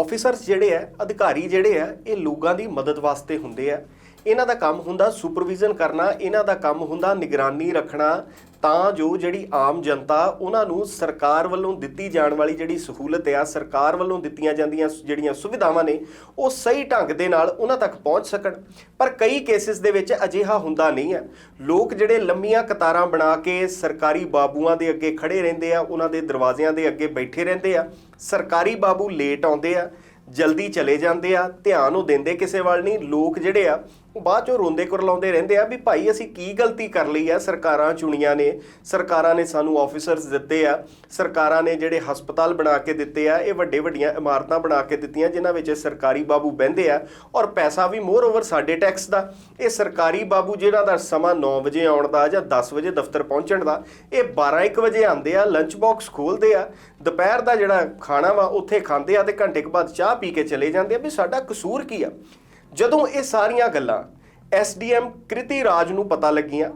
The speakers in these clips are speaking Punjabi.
ਆਫੀਸਰਸ ਜਿਹੜੇ ਆ ਅਧਿਕਾਰੀ ਜਿਹੜੇ ਆ ਇਹ ਲੋਕਾਂ ਦੀ ਮਦਦ ਵਾਸਤੇ ਹੁੰਦੇ ਆ ਇਹਨਾਂ ਦਾ ਕੰਮ ਹੁੰਦਾ ਸੁਪਰਵਿਜ਼ਨ ਕਰਨਾ, ਇਹਨਾਂ ਦਾ ਕੰਮ ਹੁੰਦਾ ਨਿਗਰਾਨੀ ਰੱਖਣਾ, ਤਾਂ ਜੋ ਜਿਹੜੀ ਆਮ ਜਨਤਾ ਉਹਨਾਂ ਨੂੰ ਸਰਕਾਰ ਵੱਲੋਂ ਦਿੱਤੀ ਜਾਣ ਵਾਲੀ ਜਿਹੜੀ ਸਹੂਲਤ ਆ, ਸਰਕਾਰ ਵੱਲੋਂ ਦਿੱਤੀਆਂ ਜਾਂਦੀਆਂ ਸ- ਜਿਹੜੀਆਂ ਸੁਵਿਧਾਵਾਂ ਨੇ, ਉਹ ਸਹੀ ਢੰਗ ਦੇ ਨਾਲ ਉਹਨਾਂ ਤੱਕ ਪਹੁੰਚ ਸਕਣ। ਪਰ ਕਈ ਕੇਸਿਸ ਦੇ ਵਿੱਚ ਅਜਿਹਾ ਹੁੰਦਾ ਨਹੀਂ ਹੈ। ਲੋਕ ਜਿਹੜੇ ਲੰਮੀਆਂ ਕਤਾਰਾਂ ਬਣਾ ਕੇ ਸਰਕਾਰੀ ਬਾਬੂਆਂ ਦੇ ਅੱਗੇ ਖੜੇ ਰਹਿੰਦੇ ਆ, ਉਹਨਾਂ ਦੇ ਦਰਵਾਜ਼ਿਆਂ ਦੇ ਅੱਗੇ ਬੈਠੇ ਰਹਿੰਦੇ ਆ, ਸਰਕਾਰੀ ਬਾਬੂ ਲੇਟ ਆਉਂਦੇ ਆ, ਜਲਦੀ ਚਲੇ ਜਾਂਦੇ ਆ, ਧਿਆਨ ਉਹ ਦਿੰਦੇ ਕਿਸੇ ਵੱਲ ਨਹੀਂ। ਲੋਕ ਜਿਹੜੇ ਆ ਉਹ ਬਾਅਦ ਚੋਂ ਰੋਂਦੇ ਕੁਰਲਾਉਂਦੇ ਰਹਿੰਦੇ ਆ ਵੀ ਭਾਈ ਅਸੀਂ ਕੀ ਗਲਤੀ ਕਰ ਲਈ ਆ? ਸਰਕਾਰਾਂ ਚੁਣੀਆਂ ਨੇ, ਸਰਕਾਰਾਂ ਨੇ ਸਾਨੂੰ ਆਫੀਸਰਸ ਦਿੱਤੇ ਆ, ਸਰਕਾਰਾਂ ਨੇ ਜਿਹੜੇ ਹਸਪਤਾਲ ਬਣਾ ਕੇ ਦਿੱਤੇ ਆ, ਇਹ ਵੱਡੇ ਵੱਡੀਆਂ ਇਮਾਰਤਾਂ ਬਣਾ ਕੇ ਦਿੱਤੀਆਂ, ਜਿਨ੍ਹਾਂ ਵਿੱਚ ਸਰਕਾਰੀ ਬਾਬੂ ਬਹਿੰਦੇ ਆ ਔਰ ਪੈਸਾ ਵੀ ਮੋਰ ਓਵਰ ਸਾਡੇ ਟੈਕਸ ਦਾ। ਇਹ ਸਰਕਾਰੀ ਬਾਬੂ ਜਿਹਨਾਂ ਦਾ ਸਮਾਂ 9 ਵਜੇ ਆਉਣ ਦਾ ਜਾਂ 10 ਵਜੇ ਦਫ਼ਤਰ ਪਹੁੰਚਣ ਦਾ, ਇਹ 12 1 ਵਜੇ ਆਉਂਦੇ ਆ ਲੰਚ ਬਾਕਸ ਖੋਲਦੇ ਆ, ਦੁਪਹਿਰ ਦਾ ਜਿਹੜਾ ਖਾਣਾ ਵਾ, ਉੱਥੇ ਖਾਂਦੇ ਆ ਤੇ ਘੰਟੇ ਕੁ ਬਾਅਦ ਚਾਹ ਪੀ ਕੇ ਚਲੇ ਜਾਂਦੇ ਆ ਵੀ ਸਾਡਾ ਕਸੂਰ ਕੀ ਆ? ਜਦੋਂ ਇਹ ਸਾਰੀਆਂ ਗੱਲਾਂ ਐਸਡੀਐਮ ਕ੍ਰਿਤੀ ਰਾਜ ਨੂੰ ਪਤਾ ਲੱਗੀਆਂ,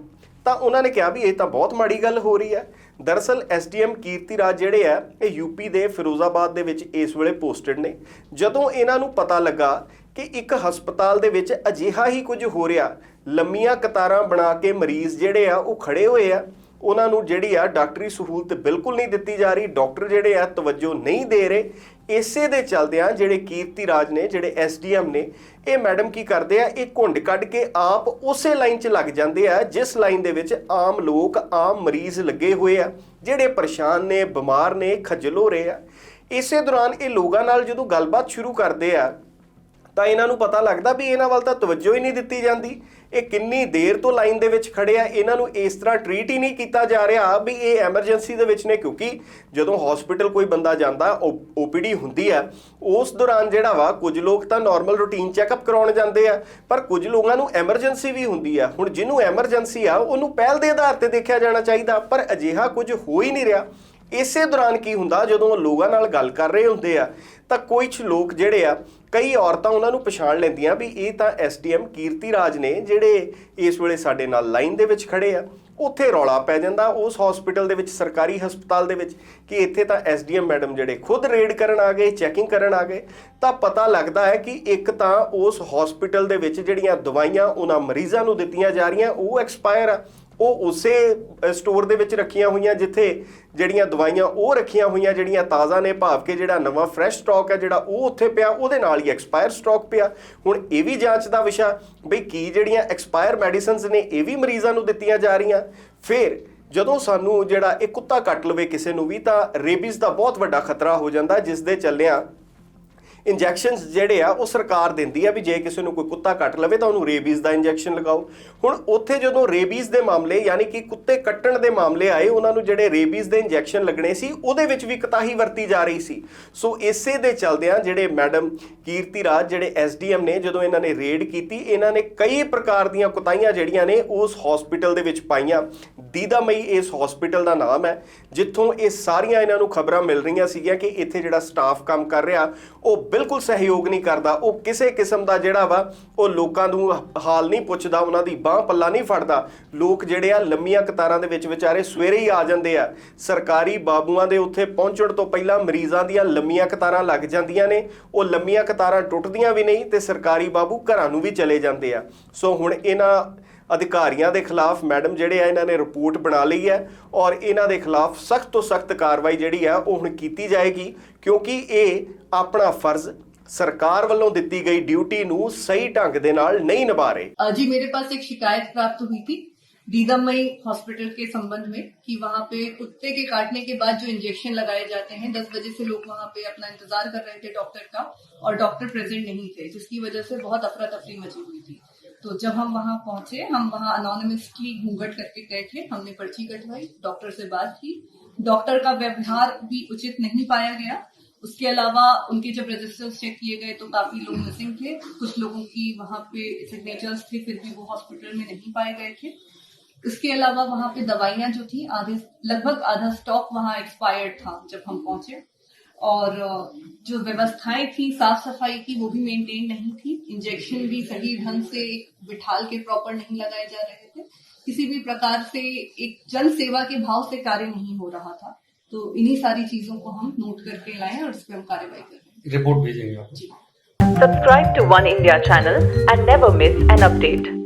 ਤਾਂ ਉਹਨਾਂ ਨੇ ਕਿਹਾ ਵੀ ਇਹ ਤਾਂ ਬਹੁਤ ਮਾੜੀ ਗੱਲ ਹੋ ਰਹੀ ਹੈ। ਦਰਅਸਲ ਐਸਡੀਐਮ ਕੀਰਤੀ ਰਾਜ ਜਿਹੜੇ ਆ, ਇਹ ਯੂਪੀ ਦੇ ਫਿਰੋਜ਼ਾਬਾਦ ਦੇ ਵਿੱਚ ਇਸ ਵੇਲੇ ਪੋਸਟਡ ਨੇ। ਜਦੋਂ ਇਹਨਾਂ ਨੂੰ ਪਤਾ ਲੱਗਾ ਕਿ ਇੱਕ ਹਸਪਤਾਲ ਦੇ ਵਿੱਚ ਅਜਿਹਾ ਹੀ ਕੁਝ ਹੋ ਰਿਹਾ, ਲੰਮੀਆਂ ਕਤਾਰਾਂ ਬਣਾ ਕੇ ਮਰੀਜ਼ ਜਿਹੜੇ ਆ, ਉਹ ਖੜੇ ਹੋਏ ਆ ਉਹਨਾਂ ਨੂੰ ਜਿਹੜੀ ਆ ਡਾਕਟਰੀ ਸਹੂਲਤ ਬਿਲਕੁਲ ਨਹੀਂ ਦਿੱਤੀ ਜਾ ਰਹੀ। ਡਾਕਟਰ ਜਿਹੜੇ ਆ ਤਵੱਜੋ ਨਹੀਂ ਦੇ ਰਹੇ। ਇਸੇ ਦੇ ਚਲਦਿਆਂ ਜਿਹੜੇ ਕੀਰਤੀ ਰਾਜ ਨੇ, ਜਿਹੜੇ ਐਸਡੀਐਮ ਨੇ, ਇਹ ਮੈਡਮ ਕੀ ਕਰਦੇ ਆ? ਇਹ ਘੁੰਡ ਕੱਢ ਕੇ ਆਪ ਉਸੇ ਲਾਈਨ 'ਚ ਲੱਗ ਜਾਂਦੇ ਆ, ਜਿਸ ਲਾਈਨ ਦੇ ਵਿੱਚ ਆਮ ਲੋਕ, ਆਮ ਮਰੀਜ਼ ਲੱਗੇ ਹੋਏ ਆ, ਜਿਹੜੇ ਪਰੇਸ਼ਾਨ ਨੇ, ਬਿਮਾਰ ਨੇ, ਖੱਜਲ ਹੋ ਰਹੇ ਆ। ਇਸੇ ਦੌਰਾਨ ਇਹ ਲੋਕਾਂ ਨਾਲ ਜਦੋਂ ਗੱਲਬਾਤ ਸ਼ੁਰੂ ਕਰਦੇ ਆ, ਤਾਂ ਇਹਨਾਂ ਨੂੰ ਪਤਾ ਲੱਗਦਾ ਵੀ ਇਹਨਾਂ ਵੱਲ ਤਾਂ ਤਵੱਜੋ ਹੀ ਨਹੀਂ ਦਿੱਤੀ ਜਾਂਦੀ। ਇਹ ਕਿੰਨੀ ਦੇਰ ਤੋਂ ਲਾਈਨ ਦੇ ਵਿੱਚ ਖੜੇ ਆ? ਇਹਨਾਂ ਨੂੰ ਇਸ ਤਰ੍ਹਾਂ ਟਰੀਟ ਹੀ ਨਹੀਂ ਕੀਤਾ ਜਾ ਰਿਹਾ ਵੀ ਇਹ ਐਮਰਜੈਂਸੀ ਦੇ ਵਿੱਚ ਨੇ, ਕਿਉਂਕਿ ਜਦੋਂ ਹਸਪੀਟਲ ਕੋਈ ਬੰਦਾ ਜਾਂਦਾ ਓਪੀਡੀ ਹੁੰਦੀ ਆ ਉਸ ਦੌਰਾਨ ਜਿਹੜਾ ਵਾ, ਕੁਝ ਲੋਕ ਤਾਂ ਨਾਰਮਲ ਰੂਟੀਨ ਚੈੱਕਅਪ ਕਰਾਉਣ ਜਾਂਦੇ ਆ, ਪਰ ਕੁਝ ਲੋਕਾਂ ਨੂੰ ਐਮਰਜੈਂਸੀ ਵੀ ਹੁੰਦੀ ਆ। ਹੁਣ ਜਿਹਨੂੰ ਐਮਰਜੈਂਸੀ ਆ, ਉਹਨੂੰ ਪਹਿਲ ਦੇ ਆਧਾਰ ਤੇ ਦੇਖਿਆ ਜਾਣਾ ਚਾਹੀਦਾ, ਪਰ ਅਜਿਹਾ ਕੁਝ ਹੋ ਹੀ ਨਹੀਂ ਰਿਹਾ। ਇਸੇ ਦੌਰਾਨ ਕੀ ਹੁੰਦਾ, ਜਦੋਂ ਉਹ ਲੋਕਾਂ ਨਾਲ ਗੱਲ ਕਰ ਰਹੇ ਹੁੰਦੇ ਆ, ਤਾਂ ਕੁਝ ਲੋਕ ਜਿਹੜੇ ਆ, ਕਈ ਔਰਤਾਂ ਉਹਨਾਂ ਨੂੰ ਪਛਾਣ ਲੈਂਦੀਆਂ ਵੀ ਇਹ ਤਾਂ ਐਸਡੀਐਮ ਕੀਰਤੀ ਰਾਜ ਨੇ, ਜਿਹੜੇ ਇਸ ਵੇਲੇ ਸਾਡੇ ਨਾਲ ਲਾਈਨ ਦੇ ਵਿੱਚ ਖੜੇ ਆ, ਉੱਥੇ ਰੌਲਾ ਪੈ ਜਾਂਦਾ, ਉਸ ਹਸਪੀਟਲ ਦੇ ਵਿੱਚ, ਸਰਕਾਰੀ ਹਸਪਤਾਲ ਦੇ ਵਿੱਚ, ਕਿ ਇੱਥੇ ਤਾਂ ਐਸਡੀਐਮ ਮੈਡਮ ਜਿਹੜੇ ਖੁਦ ਰੇਡ ਕਰਨ ਆ ਗਏ, ਚੈਕਿੰਗ ਕਰਨ ਆ ਗਏ, ਤਾਂ ਪਤਾ ਲੱਗਦਾ ਹੈ ਕਿ ਇੱਕ ਤਾਂ ਉਸ ਹਸਪੀਟਲ ਦੇ ਵਿੱਚ ਜਿਹੜੀਆਂ ਦਵਾਈਆਂ ਉਹਨਾਂ ਮਰੀਜ਼ਾਂ ਨੂੰ ਦਿੱਤੀਆਂ ਜਾ ਰਹੀਆਂ, ਉਹ ਐਕਸਪਾਇਰ ਆ ਉਹ ਉਸੇ ਸਟੋਰ ਦੇ ਵਿੱਚ ਰੱਖੀਆਂ ਹੋਈਆਂ ਜਿੱਥੇ ਜਿਹੜੀਆਂ ਦਵਾਈਆਂ ਉਹ ਰੱਖੀਆਂ ਹੋਈਆਂ, ਜਿਹੜੀਆਂ ਤਾਜ਼ਾ ਨੇ, ਭਾਵ ਕਿ ਜਿਹੜਾ ਨਵਾਂ ਫਰੈਸ਼ ਸਟਾਕ ਹੈ, ਜਿਹੜਾ ਉਹ ਉੱਥੇ ਪਿਆ, ਉਹਦੇ ਨਾਲ ਹੀ ਐਕਸਪਾਇਰ ਸਟਾਕ ਪਿਆ। ਹੁਣ ਇਹ ਵੀ ਜਾਂਚ ਦਾ ਵਿਸ਼ਾ ਬਈ ਕੀ ਜਿਹੜੀਆਂ ਐਕਸਪਾਇਰ ਮੈਡੀਸਿਨਸ ਨੇ, ਇਹ ਵੀ ਮਰੀਜ਼ਾਂ ਨੂੰ ਦਿੱਤੀਆਂ ਜਾ ਰਹੀਆਂ। ਫਿਰ ਜਦੋਂ ਸਾਨੂੰ ਜਿਹੜਾ ਇਹ ਕੁੱਤਾ ਕੱਟ ਲਵੇ ਕਿਸੇ ਨੂੰ ਵੀ, ਤਾਂ ਰੇਬੀਜ਼ ਦਾ ਬਹੁਤ ਵੱਡਾ ਖਤਰਾ ਹੋ ਜਾਂਦਾ, ਜਿਸ ਦੇ ਚੱਲਿਆਂ ਇੰਜੈਕਸ਼ਨਸ ਜਿਹੜੇ ਆ, ਉਹ ਸਰਕਾਰ ਦਿੰਦੀ ਆ ਵੀ ਜੇ ਕਿਸੇ ਨੂੰ ਕੋਈ ਕੁੱਤਾ ਕੱਟ ਲਵੇ ਤਾਂ ਉਹਨੂੰ ਰੇਬੀਜ਼ ਦਾ ਇੰਜੈਕਸ਼ਨ ਲਗਾਓ। ਹੁਣ ਉੱਥੇ ਜਦੋਂ ਰੇਬੀਜ਼ ਦੇ ਮਾਮਲੇ, ਯਾਨੀ ਕਿ ਕੁੱਤੇ ਕੱਟਣ ਦੇ ਮਾਮਲੇ ਆਏ, ਉਹਨਾਂ ਨੂੰ ਜਿਹੜੇ ਰੇਬੀਜ਼ ਦੇ ਇੰਜੈਕਸ਼ਨ ਲੱਗਣੇ ਸੀ, ਉਹਦੇ ਵਿੱਚ ਵੀ ਕਤਾਹੀ ਵਰਤੀ ਜਾ ਰਹੀ ਸੀ। ਸੋ ਇਸੇ ਦੇ ਚਲਦਿਆਂ ਜਿਹੜੇ ਮੈਡਮ ਕੀਰਤੀ ਰਾਜ, ਜਿਹੜੇ ਐਸਡੀਐਮ ਨੇ, ਜਦੋਂ ਇਹਨਾਂ ਨੇ ਰੇਡ ਕੀਤੀ, ਇਹਨਾਂ ਨੇ ਕਈ ਪ੍ਰਕਾਰ ਦੀਆਂ ਕੁਤਾਈਆਂ ਜਿਹੜੀਆਂ ਨੇ, ਉਸ ਹਸਪੀਟਲ ਦੇ ਵਿੱਚ ਪਾਈਆਂ। ਦੀਦਾਮਈ ਇਸ ਹਸਪੀਟਲ ਦਾ ਨਾਮ ਹੈ, ਜਿੱਥੋਂ ਇਹ ਸਾਰੀਆਂ ਇਹਨਾਂ ਨੂੰ ਖਬਰਾਂ ਮਿਲ ਰਹੀਆਂ ਸੀਗੀਆਂ ਕਿ ਇੱਥੇ ਜਿਹੜਾ ਸਟਾਫ ਕੰਮ ਕਰ ਰਿਹਾ, ਉਹ ਬਿਲਕੁਲ ਸਹਿਯੋਗ ਨਹੀਂ ਕਰਦਾ। ਉਹ ਕਿਸੇ ਕਿਸਮ ਦਾ ਜਿਹੜਾ ਵਾ, ਉਹ ਲੋਕਾਂ ਨੂੰ ਹਾਲ ਨਹੀਂ ਪੁੱਛਦਾ, ਉਹਨਾਂ ਦੀ ਬਾਹ ਪੱਲਾ ਨਹੀਂ ਫੜਦਾ। ਲੋਕ ਜਿਹੜੇ ਆ, ਲੰਮੀਆਂ ਕਤਾਰਾਂ ਦੇ ਵਿੱਚ ਵਿਚਾਰੇ ਸਵੇਰੇ ਹੀ ਆ ਜਾਂਦੇ ਆ। ਸਰਕਾਰੀ ਬਾਬੂਆਂ ਦੇ ਉੱਥੇ ਪਹੁੰਚਣ ਤੋਂ ਪਹਿਲਾਂ ਮਰੀਜ਼ਾਂ ਦੀਆਂ ਲੰਮੀਆਂ ਕਤਾਰਾਂ ਲੱਗ ਜਾਂਦੀਆਂ ਨੇ। ਉਹ ਲੰਮੀਆਂ ਕਤਾਰਾਂ ਟੁੱਟਦੀਆਂ ਵੀ ਨਹੀਂ ਤੇ ਸਰਕਾਰੀ ਬਾਬੂ ਘਰਾਂ ਨੂੰ ਵੀ ਚਲੇ ਜਾਂਦੇ ਆ। ਸੋ ਹੁਣ ਇਹਨਾਂ ਅਧਿਕਾਰੀਆਂ ਦੇ ਖਿਲਾਫ ਮੈਡਮ ਜਿਹੜੇ ਆ ਇਹਨਾਂ ਨੇ ਰਿਪੋਰਟ ਬਣਾ ਲਈ ਹੈ ਔਰ ਇਹਨਾਂ ਦੇ ਖਿਲਾਫ ਸਖਤ ਤੋਂ ਸਖਤ ਕਾਰਵਾਈ ਜਿਹੜੀ ਆ ਉਹ ਹੁਣ ਕੀਤੀ ਜਾਏਗੀ ਕਿਉਂਕਿ ਇਹ ਆਪਣਾ ਫਰਜ਼ ਸਰਕਾਰ ਵੱਲੋਂ ਦਿੱਤੀ ਗਈ ਡਿਊਟੀ ਨੂੰ ਸਹੀ ਢੰਗ ਦੇ ਨਾਲ ਨਹੀਂ ਨਿਭਾ ਰਹੇ अ, जी मेरे पास एक शिकायत प्राप्त हुई थी दीदमई हॉस्पिटल के संबंध में कि वहां पे कुत्ते के काटने के बाद जो इंजेक्शन लगाए जाते हैं दस बजे से लोग वहां पे अपना इंतजार कर रहे थे डॉक्टर का और डॉक्टर प्रेजेंट नहीं थे जिसकी वजह से बहुत अफरा तफरी मची हुई थी तो जब हम वहाँ पहुँचे, हम वहाँ अनोनिमसली घूंघट करके गए थे। हमने पर्ची कटवाई डॉक्टर से बात की। डॉक्टर का व्यवहार भी उचित नहीं पाया गया। उसके अलावा उनके जब रजिस्टर्स चेक किए गए तो काफ़ी लोग मिसिंग थे। कुछ लोगों की वहाँ पे सिग्नेचर्स थे, फिर भी वो हॉस्पिटल में नहीं पाए गए थे। इसके अलावा वहाँ पे दवाइयाँ जो थी, आधे, लगभग आधा स्टॉक वहाँ एक्सपायर्ड था जब हम पहुँचे। और जो व्यवस्थाएँ थी साफ़ सफ़ाई की वो भी मेंटेन नहीं थी। इंजेक्शन भी सही ढंग से बिठाल के प्रॉपर नहीं लगाए जा रहे थे। किसी भी प्रकार से एक जन सेवा के भाव से कार्य नहीं हो रहा था। तो इन्हीं सारी चीज़ों को हम नोट करके लाए और इस पर हम कार्यवाही कर रहे हैं। रिपोर्ट भेजेंगे subscribe to one India channel and never miss an update.